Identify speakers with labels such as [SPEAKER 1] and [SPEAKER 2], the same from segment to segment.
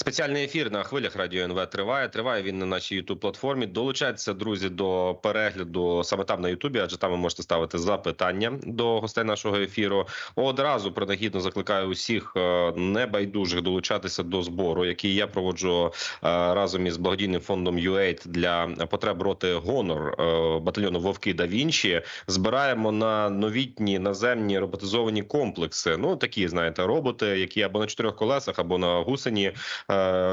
[SPEAKER 1] Спеціальний ефір на хвилях радіо НВ триває. Триває він на нашій youtube платформі. Долучайтеся, друзі, до перегляду саме там на Ютубі, адже там ви можете ставити запитання до гостей нашого ефіру. Одразу принагідно закликаю усіх е, небайдужих долучатися до збору, який я проводжу е, разом із благодійним фондом UAID для потреб роти Гонор е, батальйону Вовки да Вінчі. Збираємо на новітні наземні роботизовані комплекси. Ну такі знаєте, роботи, які або на чотирьох колесах, або на гусені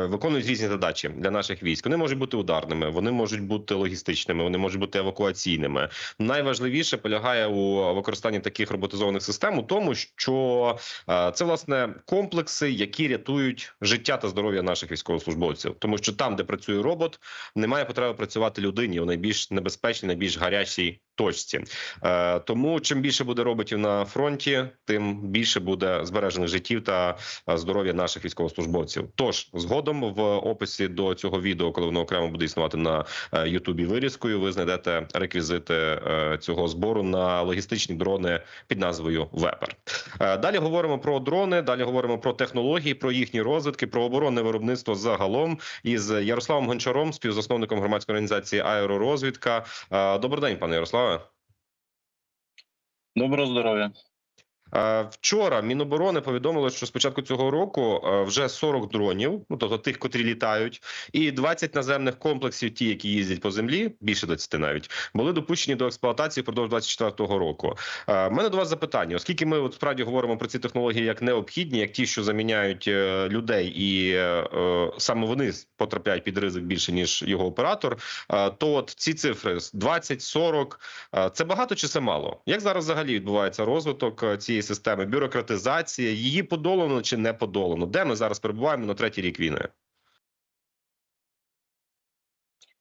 [SPEAKER 1] виконують різні задачі для наших військ. Вони можуть бути ударними, вони можуть бути логістичними, вони можуть бути евакуаційними. Найважливіше полягає у використанні таких роботизованих систем у тому, що е, це власне комплекси, які рятують життя та здоров'я наших військовослужбовців, тому що там, де працює робот, немає потреби працювати людині у найбільш небезпечній, найбільш гарячій точці. Е, тому чим більше буде роботів на фронті, тим більше буде збережених життів та е, здоров'я наших військовослужбовців. Тож згодом в описі до цього відео, коли воно окремо буде існувати на е, Ютубі вирізкою, ви знайдете реквізити е, цього збору на логістичні дрони під назвою Вепер. Е, Далі говоримо про дрони. Далі говоримо про технології, про їхні розвитки, про оборонне виробництво загалом із Ярославом Гончаром, співзасновником громадської організації Аеророзвідка. Добрий день, пане Ярославе.
[SPEAKER 2] Доброго здоров'я.
[SPEAKER 1] Е, Вчора Міноборони повідомило, що з початку цього року е, вже 40 дронів, ну тобто тих, котрі літають, і 20 наземних комплексів, ті, які їздять по землі, більше 20 навіть, були допущені до експлуатації впродовж 24 року. У мене до вас запитання, оскільки ми от справді говоримо про ці технології як необхідні, як ті, що заміняють е, людей, і е, е, саме вони потрапляють під ризик більше ніж його оператор. е, То от ці цифри 20, 40, е, це багато чи це мало? Як зараз взагалі відбувається розвиток е, цієї системи, бюрократизація, її подолано чи не подолано? Де ми зараз перебуваємо на третій рік війни?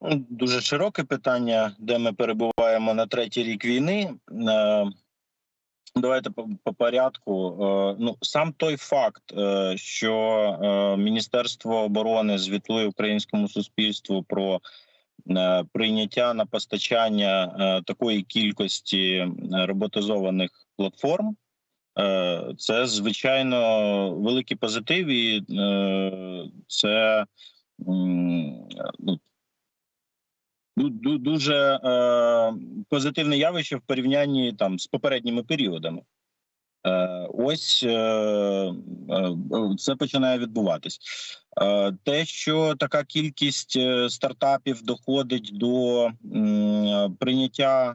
[SPEAKER 2] Ну, Дуже широке питання, де ми перебуваємо на третій рік війни. Е, Давайте по, по порядку. Е, Ну сам той факт, е, що Міністерство оборони звітує українському суспільству про прийняття на постачання такої кількості роботизованих платформ. Е, Це звичайно великий позитив, і е, це ну, ду- ду- дуже е, позитивне явище в порівнянні там з попередніми періодами. Е, ось е, е, це починає відбуватись. Те, що така кількість стартапів доходить до прийняття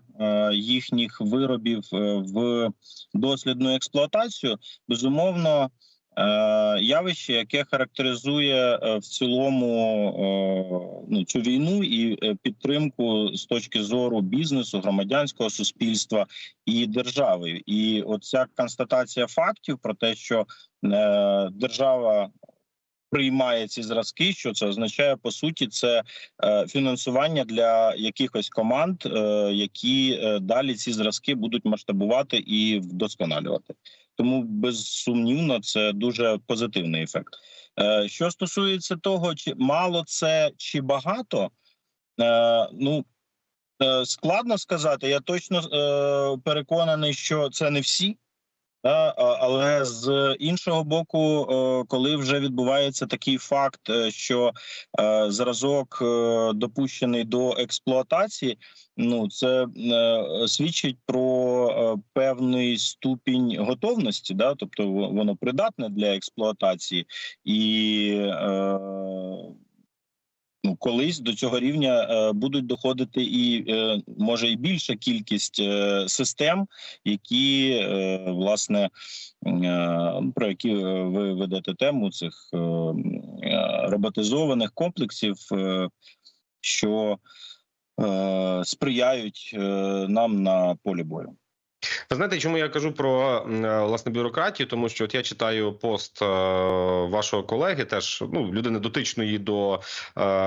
[SPEAKER 2] їхніх виробів в дослідну експлуатацію, безумовно. Е, Явище, яке характеризує е, в цілому е, ну, цю війну і підтримку з точки зору бізнесу, громадянського суспільства і держави. І оця констатація фактів про те, що держава приймає ці зразки, що це означає по суті, це фінансування для якихось команд, які далі ці зразки будуть масштабувати і вдосконалювати. Тому безсумнівно це дуже позитивний ефект. Е, Що стосується того, чи мало це чи багато, е, ну е, складно сказати. Я точно переконаний, що це не всі. Але з іншого боку, е, коли вже відбувається такий факт, е, що е, зразок допущений до експлуатації, ну це свідчить про певний ступінь готовності, да, тобто воно придатне для експлуатації, і колись до цього рівня е, будуть доходити і е, може і більша кількість е, систем, які власне про які ви ведете тему цих роботизованих комплексів, що сприяють нам на полі бою.
[SPEAKER 1] Знаєте, чому я кажу про е, власне бюрократію? Тому що от я читаю пост е, вашого колеги, теж ну людини дотичної до е,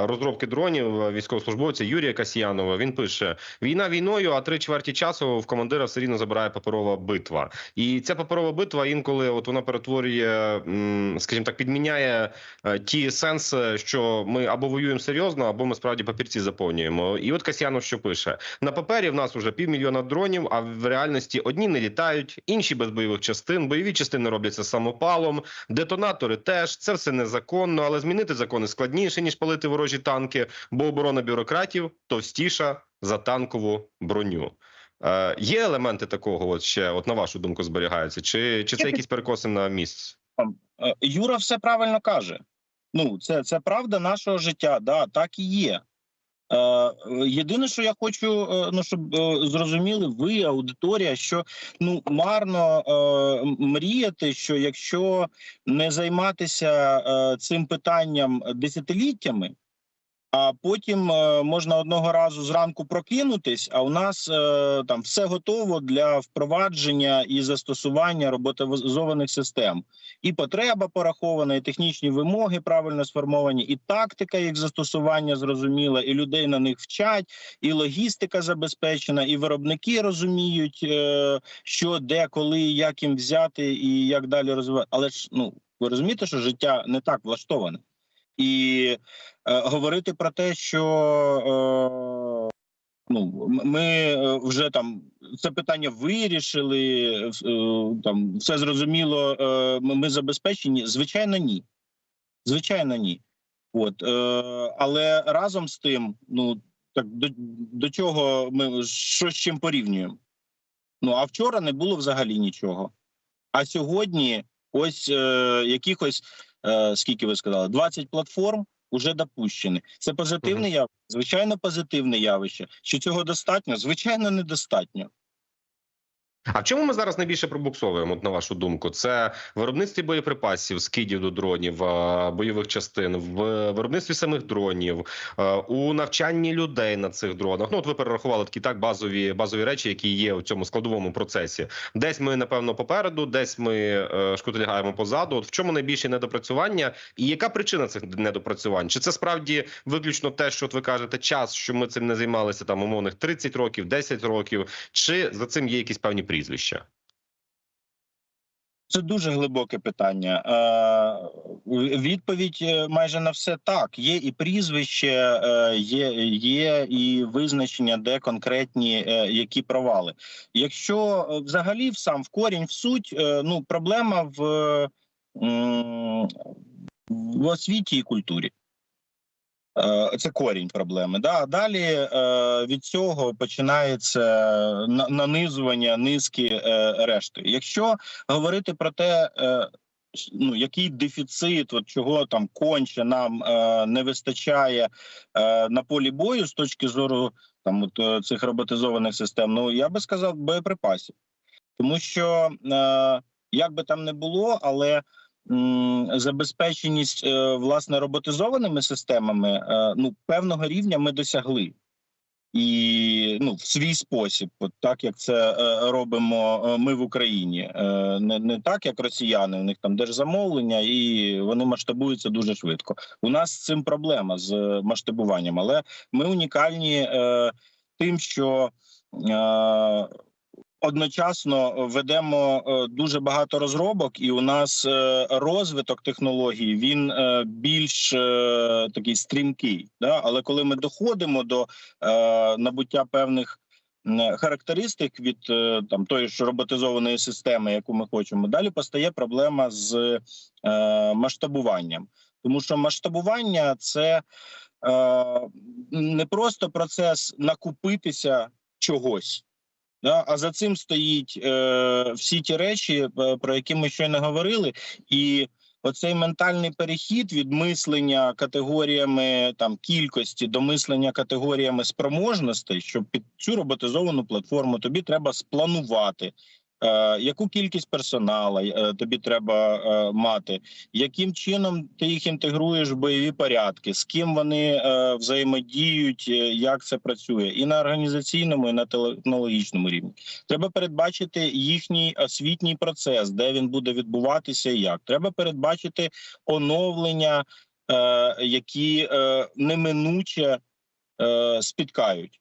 [SPEAKER 1] розробки дронів військовослужбовця Юрія Касьянова. Він пише: війна війною, а три чверті часу в командира все рівно забирає паперова битва. І ця паперова битва інколи от вона перетворює, скажімо так, підміняє ті сенси, що ми або воюємо серйозно, або ми справді папірці заповнюємо. І от Касьянов що пише: на папері в нас вже півмільйона дронів, а в реальності одні не літають, інші без бойових частин. Бойові частини робляться самопалом, детонатори теж це все незаконно, але змінити закони складніше ніж палити ворожі танки, бо оборона бюрократів товстіша за танкову броню. Е, є елементи такого, от ще, от на вашу думку, зберігаються, чи, чи це якісь перекоси на місць?
[SPEAKER 2] Е, Юра все правильно каже. Ну, це, це правда нашого життя. Да, так і є. Е, єдине, що я хочу, е, ну щоб е, зрозуміли ви, аудиторія, що ну марно е, мріяти, що якщо не займатися е, цим питанням десятиліттями, а потім е, можна одного разу зранку прокинутись, а у нас е, там все готово для впровадження і застосування роботизованих систем і потреба порахована, і технічні вимоги правильно сформовані, і тактика їх застосування зрозуміла, і людей на них вчать, і логістика забезпечена, і виробники розуміють, е, що де, коли, як їм взяти і як далі розвивати. Але ж ну ви розумієте, що життя не так влаштоване, і е, говорити про те, що. Е, Ну, ми е, вже там це питання вирішили, е, там все зрозуміло. е, Ми забезпечені. Звичайно, ні. Звичайно, ні. От е, але разом з тим, ну так до, до чого ми що з чим порівнюємо? Ну а вчора не було взагалі нічого. А сьогодні, ось е, якихось е, скільки ви сказали, 20 платформ вже допущені. Це позитивне явище, звичайно, позитивне явище. Що цього достатньо? Звичайно, недостатньо.
[SPEAKER 1] А в чому ми зараз найбільше пробуксовуємо, на вашу думку? Це виробництві боєприпасів, скидів до дронів, е, бойових частин, в виробництві самих дронів, е, у навчанні людей на цих дронах. Ну от ви перерахували такі так базові базові речі, які є у цьому складовому процесі. Десь ми напевно попереду, десь ми е, шкутильгаємо позаду. От в чому найбільше недопрацювання, і яка причина цих недопрацювань? Чи це справді виключно те, що от ви кажете, час, що ми цим не займалися там умовних 30 років, 10 років, чи за цим є якісь певні прізвища?
[SPEAKER 2] Це дуже глибоке питання. Е, відповідь е, майже на все так. Є і прізвище, е, є, є і визначення, де конкретні які провали. Якщо взагалі в сам в корінь, в суть, ну проблема в, в освіті і культурі. Е, Це корінь проблеми. Да? Далі е, від цього починається нанизування низки е, решти. Якщо говорити про те, ну який дефіцит, от чого там конче нам не вистачає на полі бою з точки зору там от цих роботизованих систем, ну я би сказав боєприпасів, тому що як би там не було, але забезпеченість е, власне роботизованими системами е, ну певного рівня ми досягли. І ну в свій спосіб, от так як це е, робимо ми в Україні, не, не так як росіяни. У них там держзамовлення, і вони масштабуються дуже швидко. У нас з цим проблема з масштабуванням, але ми унікальні тим, що одночасно ведемо е, дуже багато розробок, і у нас е, розвиток технологій він е, більш е, такий стрімкий. Да? Але коли ми доходимо до е, набуття певних характеристик від е, там тої ж роботизованої системи, яку ми хочемо, далі постає проблема з е, масштабуванням, тому що масштабування це е, не просто процес накупитися чогось. Да, а за цим стоїть е, всі ті речі, е, про які ми щойно говорили, і оцей ментальний перехід від мислення категоріями там кількості до мислення категоріями спроможностей, щоб під цю роботизовану платформу тобі треба спланувати. Е, яку кількість персоналу е, тобі треба е, мати, яким чином ти їх інтегруєш в бойові порядки, з ким вони взаємодіють, як це працює, і на організаційному, і на технологічному рівні. Треба передбачити їхній освітній процес, де він буде відбуватися, і як. Треба передбачити оновлення, які неминуче спіткають.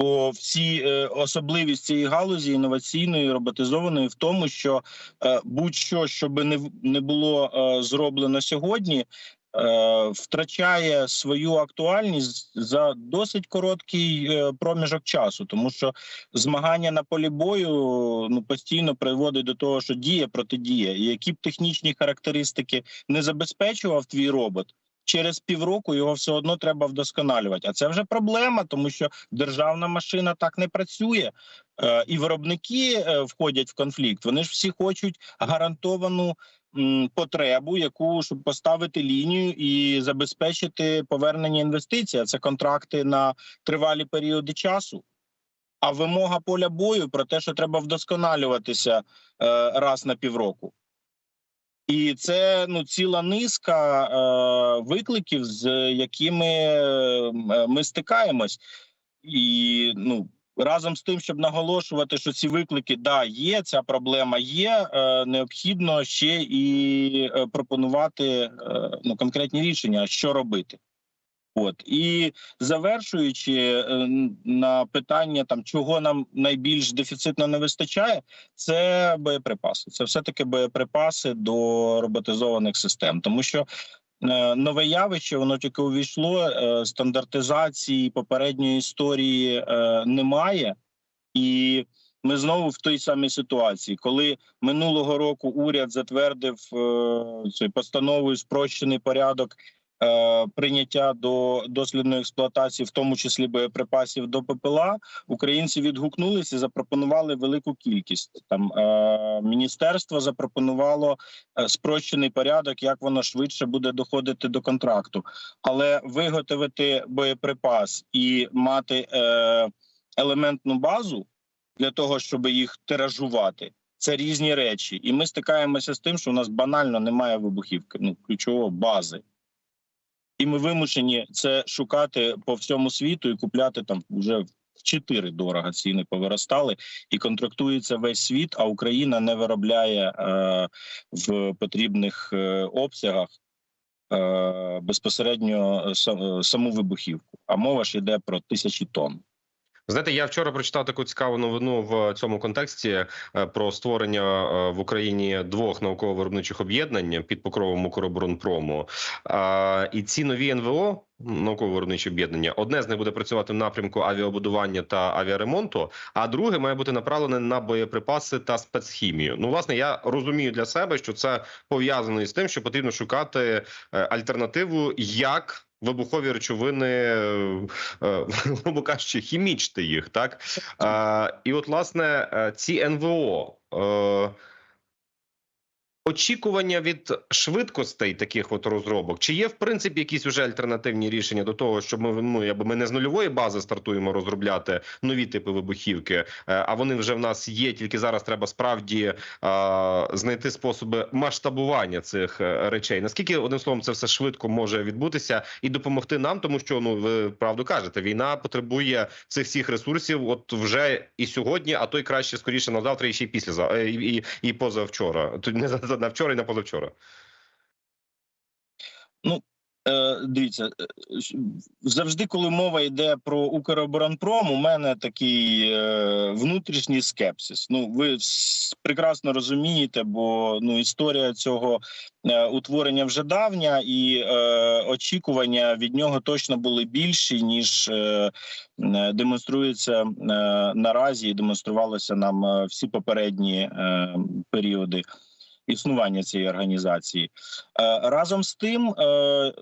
[SPEAKER 2] Бо всі е, особливість цієї галузі інноваційної роботизованої в тому, що е, будь-що, що би не не було е, зроблено сьогодні, втрачає свою актуальність за досить короткий проміжок часу, тому що змагання на полі бою ну постійно приводить до того, що діє протидіє. І які б технічні характеристики не забезпечував твій робот. Через півроку його все одно треба вдосконалювати. А це вже проблема, тому що державна машина так не працює, Е, і виробники е, входять в конфлікт. Вони ж всі хочуть гарантовану потребу, яку щоб поставити лінію і забезпечити повернення інвестицій. А Це контракти на тривалі періоди часу. А вимога поля бою про те, що треба вдосконалюватися е, раз на півроку. І це ну ціла низка е, викликів, з якими е, ми стикаємось, і ну разом з тим, щоб наголошувати, що ці виклики да є, ця проблема є. Е, необхідно ще і е, пропонувати е, ну конкретні рішення, що робити. От і завершуючи е, на питання там чого нам найбільш дефіцитно не вистачає, це боєприпаси. Це все таки боєприпаси до роботизованих систем, тому що е, нове явище воно тільки увійшло. е, Стандартизації попередньої історії немає, і ми знову в той самій ситуації, коли минулого року уряд затвердив цю постановою спрощений порядок прийняття до дослідної експлуатації, в тому числі боєприпасів до ППЛА, українці відгукнулися і запропонували велику кількість. Там е, міністерство запропонувало е, спрощений порядок, як воно швидше буде доходити до контракту, але виготовити боєприпас і мати е, елементну базу для того, щоб їх тиражувати. Це різні речі, і ми стикаємося з тим, що у нас банально немає вибухівки, ну ключової бази і ми вимушені це шукати по всьому світу і купляти там вже в чотири дорого ціни повиростали, і контрактується весь світ. А Україна не виробляє е, в потрібних е, обсягах е, безпосередньо саму вибухівку. А мова ж йде про тисячі тонн.
[SPEAKER 1] Знаєте, я вчора прочитав таку цікаву новину в цьому контексті е, про створення е, в Україні двох науково-виробничих об'єднань під покровом Укроборонпрому. І ці нові НВО. Науково-виробничі об'єднання. Одне з них буде працювати в напрямку авіабудування та авіаремонту, а друге має бути направлене на боєприпаси та спецхімію. Ну, власне, я розумію для себе, що це пов'язано із тим, що потрібно шукати е, альтернативу, як вибухові речовини, е, е, грубо кажучи, хімічте їх, так і от власне е, ці НВО. Очікування від швидкостей таких от розробок, чи є в принципі якісь вже альтернативні рішення до того, щоб ми ну якби ми не з нульової бази стартуємо розробляти нові типи вибухівки, е, а вони вже в нас є. Тільки зараз треба справді е, знайти способи масштабування цих е, речей. Наскільки одним словом це все швидко може відбутися і допомогти нам, тому що ну ви правду кажете, війна потребує цих всіх ресурсів, от вже і сьогодні, а то й краще скоріше на завтра, і ще й після і, і, і позавчора. Тут не за- на вчора і на позавчора.
[SPEAKER 2] Е, дивіться, е, завжди, коли мова йде про Укроборонпром, у мене такий е, внутрішній скепсис. Ну, ви прекрасно розумієте, бо ну історія цього утворення вже давня, і очікування від нього точно були більші ніж демонструється наразі, і демонструвалося нам всі попередні періоди існування цієї організації. Е, разом з тим. Е,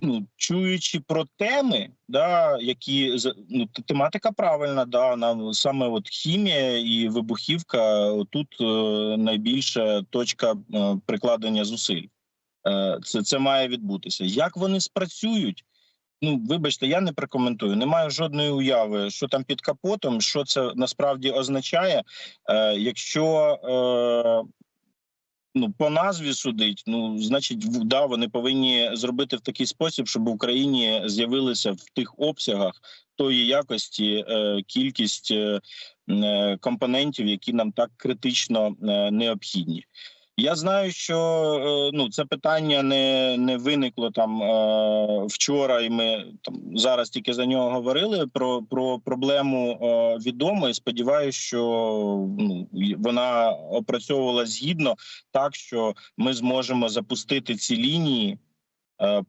[SPEAKER 2] ну, чуючи про теми, да, які ну, тематика правильна, да, нам саме от хімія і вибухівка тут е, найбільша точка прикладення зусиль. Це, це має відбутися. Як вони спрацюють? Ну, вибачте, я не прокоментую. Не маю жодної уяви, що там під капотом, що це насправді означає. Е, якщо ну по назві судить, ну значить, да, вони повинні зробити в такий спосіб, щоб в Україні з'явилися в тих обсягах тої якості е, кількість е, е, компонентів, які нам так критично е, необхідні. Я знаю, що е, ну це питання не, не виникло там е, вчора, і ми там зараз тільки за нього говорили. Про, про проблему е, відомо і сподіваюся, що ну вона опрацьовувалась згідно так, що ми зможемо запустити ці лінії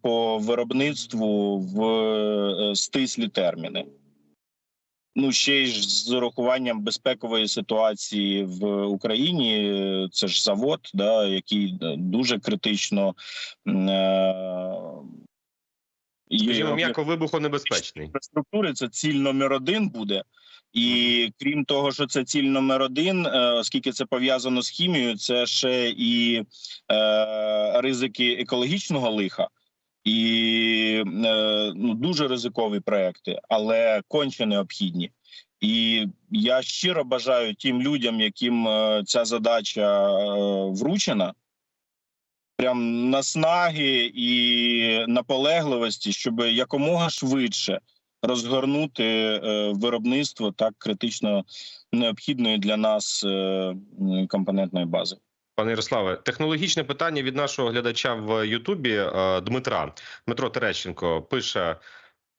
[SPEAKER 2] по виробництву в стислі терміни. Ну, ще й з урахуванням безпекової ситуації в Україні. Це ж завод, да, який е, дуже критично е,
[SPEAKER 1] Скажімо, м'яко вибухонебезпечний.
[SPEAKER 2] інфраструктури це ціль номер один буде. І крім того, що це ціль номер один, е, оскільки це пов'язано з хімією, це ще і е, ризики екологічного лиха. І е, ну, дуже ризикові проекти, але конче необхідні. І я щиро бажаю тим людям, яким е, ця задача е, вручена, прям наснаги і наполегливості, щоб якомога швидше розгорнути виробництво так критично необхідної для нас компонентної бази.
[SPEAKER 1] Пане Ярославе, технологічне питання від нашого глядача в Ютубі е, Дмитра. Дмитро Терещенко пише: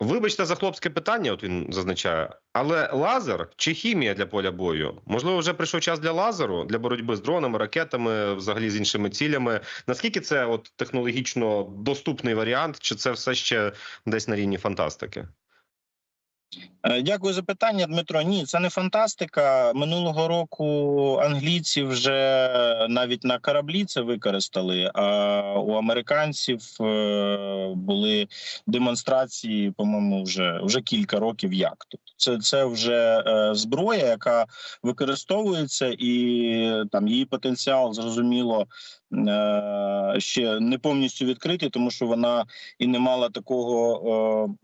[SPEAKER 1] Вибачте за хлопське питання, от він зазначає, але лазер чи хімія для поля бою? Можливо, вже прийшов час для лазеру для боротьби з дронами, ракетами, взагалі з іншими цілями. Наскільки це от технологічно доступний варіант, чи це все ще десь на рівні фантастики?
[SPEAKER 2] Е, Дякую за питання, Дмитро. Ні, це не фантастика. Минулого року англійці вже навіть на кораблі це використали. А у американців е, були демонстрації, по-моєму, вже вже кілька років. Як тобто, це, це вже е, зброя, яка використовується, і там її потенціал зрозуміло ще не повністю відкритий, тому що вона і не мала такого.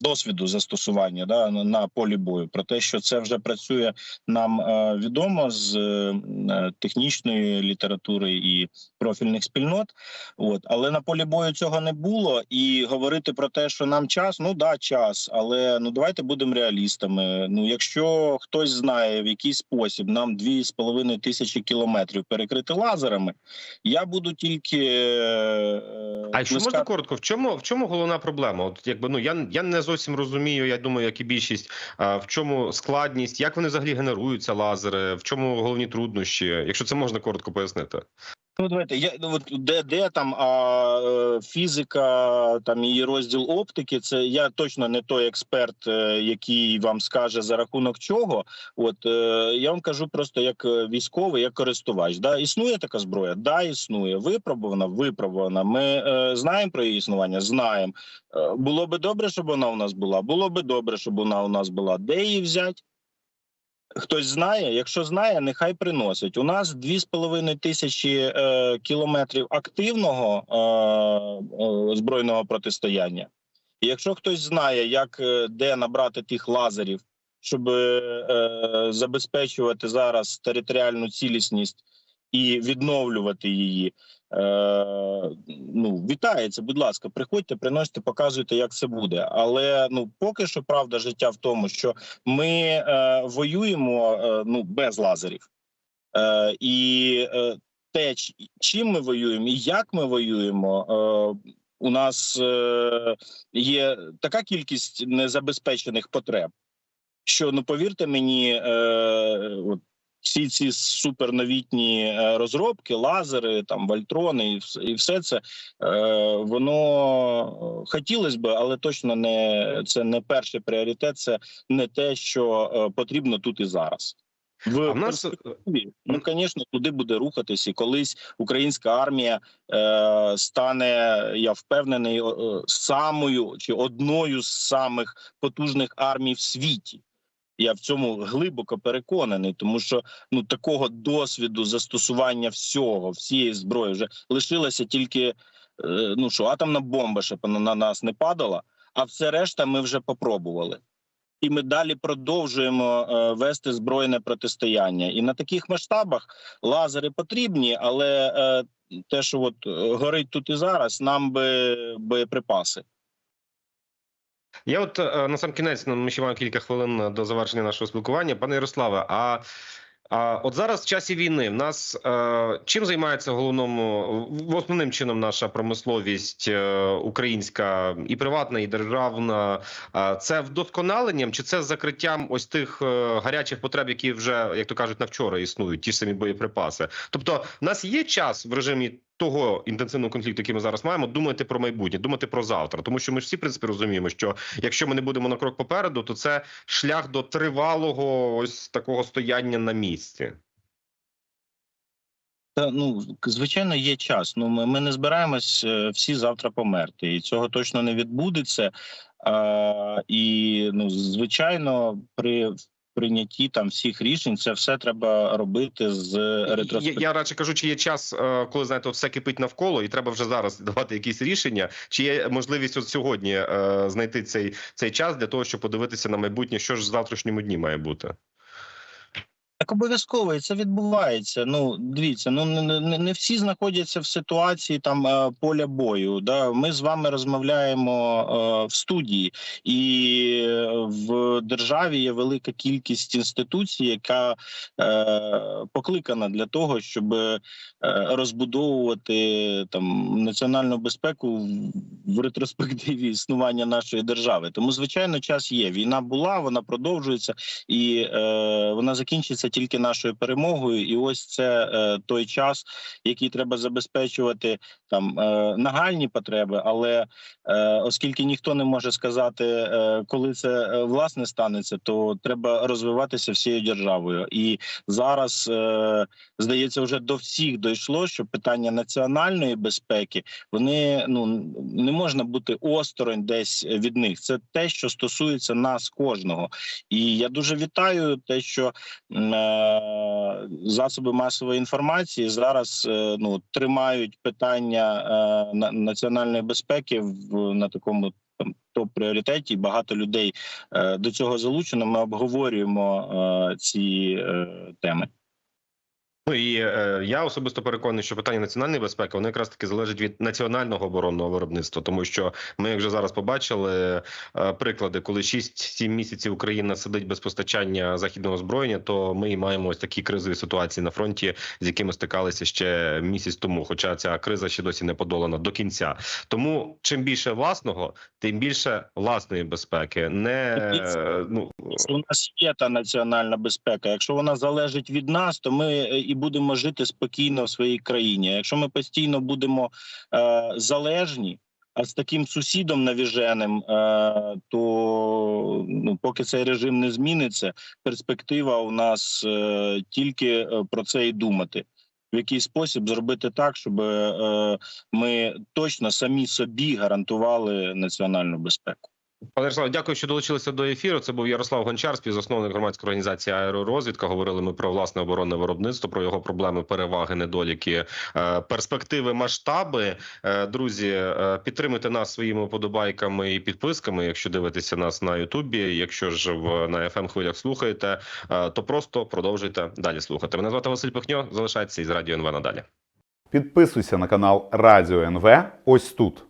[SPEAKER 2] Досвіду застосування да, на, на полі бою. Про те, що це вже працює, нам е, відомо з е, технічної літератури і профільних спільнот. От але на полі бою цього не було. І говорити про те, що нам час, ну да, час, але ну давайте будемо реалістами. Ну, якщо хтось знає, в який спосіб нам 2,5 тисячі кілометрів перекрити лазерами, я буду тільки е,
[SPEAKER 1] А якщо можна коротко, в чому в чому головна проблема? От якби ну я я не зовсім розумію. Я думаю, як і більшість, в чому складність, як вони взагалі генеруються лазери, в чому головні труднощі, якщо це можна коротко пояснити.
[SPEAKER 2] Ну, давайте я ну, от де, де там а, е, фізика, там її розділ оптики. Це я точно не той експерт, е, який вам скаже за рахунок чого. От е, я вам кажу просто як військовий, як користувач. Да, існує така зброя? Да, існує. Випробувана, випробувана. Ми е, знаємо про її існування, знаємо. Було би добре, щоб вона у нас була. Було би добре, щоб вона у нас була. Де її взяти? Хтось знає, якщо знає, нехай приносить. У нас 2,5 тисячі е, кілометрів активного е, е, збройного протистояння. І якщо хтось знає, як е, де набрати тих лазерів, щоб е, забезпечувати зараз територіальну цілісність і відновлювати її, е, ну вітається. Будь ласка, приходьте, приносите, показуйте, як це буде. Але ну поки що правда життя в тому, що ми е, воюємо е, ну без лазерів, е, і е, те, чим ми воюємо і як ми воюємо. Е, у нас е, є така кількість незабезпечених потреб, що ну повірте мені, е, от всі ці суперновітні е, розробки, лазери, там вольтрони, і вс- і все це е, воно хотілося б, але точно не це не перший пріоритет. Це не те, що е, потрібно тут і зараз. В
[SPEAKER 1] А в нас
[SPEAKER 2] ну звісно, туди буде рухатись, і колись українська армія е, стане, я впевнений, самою чи одною з самих потужних армій в світі. Я в цьому глибоко переконаний, тому що ну такого досвіду застосування всього, всієї зброї вже лишилося тільки е, ну що атомна бомба ще на, на нас не падала, а все решта ми вже попробували. І ми далі продовжуємо е, вести збройне протистояння. І на таких масштабах лазери потрібні, але е, те, що от горить тут і зараз, нам би боєприпаси.
[SPEAKER 1] Я от е, на сам кінець ну, ми ще маємо кілька хвилин до завершення нашого спілкування. Пане Ярославе, а, а от зараз в часі війни в нас е, чим займається головному основним чином наша промисловість е, українська і приватна, і державна? Е, це вдосконаленням чи це закриттям ось тих е, гарячих потреб, які вже як то кажуть на вчора існують, ті ж самі боєприпаси? Тобто, в нас є час в режимі того інтенсивного конфлікту, який ми зараз маємо, думати про майбутнє, думати про завтра. Тому що ми ж всі в принципі розуміємо, що якщо ми не будемо на крок попереду, то це шлях до тривалого ось такого стояння на місці.
[SPEAKER 2] Та ну звичайно, є час. Ну ми, ми не збираємось е, всі завтра померти, і цього точно не відбудеться. А, і ну, звичайно, при прийнятті там всіх рішень це все треба робити з
[SPEAKER 1] Я,
[SPEAKER 2] ретроспективою.
[SPEAKER 1] я радше кажу, чи є час, е, коли знаєте, от все кипить навколо, і треба вже зараз давати якісь рішення. Чи є можливість от сьогодні е, знайти цей, цей час для того, щоб подивитися на майбутнє, що ж в завтрашньому дні має бути?
[SPEAKER 2] Так обов'язково і це відбувається. Ну дивіться, ну не, не, всі знаходяться в ситуації там е, поля бою. Да? Ми з вами розмовляємо е, в студії, і е, в державі є велика кількість інституцій, яка покликана для того, щоб розбудовувати там національну безпеку в- ретроспективі існування нашої держави. Тому звичайно, час є. Війна була, вона продовжується і вона закінчиться тільки нашою перемогою. І ось це е, той час, який треба забезпечувати там е, нагальні потреби. Але е, оскільки ніхто не може сказати, е, коли це е, власне станеться, то треба розвиватися всією державою. І зараз е, здається, вже до всіх дійшло, що питання національної безпеки вони ну не можна бути осторонь десь від них. Це те, що стосується нас кожного. І я дуже вітаю те, що е, засоби масової інформації зараз е, ну тримають питання е, на- національної безпеки в на такому там топ пріоритеті. Багато людей е, до цього залучено. Ми обговорюємо е, ці е, теми.
[SPEAKER 1] Ну і е, я особисто переконаний, що питання національної безпеки воно якраз таки залежить від національного оборонного виробництва, тому що ми, як вже зараз побачили, е, приклади, коли 6-7 місяців Україна сидить без постачання західного озброєння, то ми і маємо ось такі кризові ситуації на фронті, з якими стикалися ще місяць тому. Хоча ця криза ще досі не подолана до кінця. Тому чим більше власного, тим більше власної безпеки. Не е, ну
[SPEAKER 2] у нас є та національна безпека. Якщо вона залежить від нас, то ми е, і будемо жити спокійно в своїй країні. Якщо ми постійно будемо е, залежні, а з таким сусідом навіженим, е, то ну, поки цей режим не зміниться, перспектива у нас е, тільки е, про це і думати. В який спосіб зробити так, щоб ми точно самі собі гарантували національну безпеку.
[SPEAKER 1] Пане Ярославе, дякую, що долучилися до ефіру. Це був Ярослав Гончар, співзасновник громадської організації Аеророзвідка. Говорили ми про власне оборонне виробництво, про його проблеми, переваги, недоліки, е, перспективи, масштаби. Е, Друзі, е, підтримуйте нас своїми подобайками і підписками. Якщо дивитеся нас на Ютубі, якщо ж в на fm хвилях слухаєте, то просто продовжуйте далі слухати. Мене звати Василь Пихньо. Залишайтеся із радіо НВ надалі.
[SPEAKER 3] Підписуйся на канал Радіо НВ ось тут.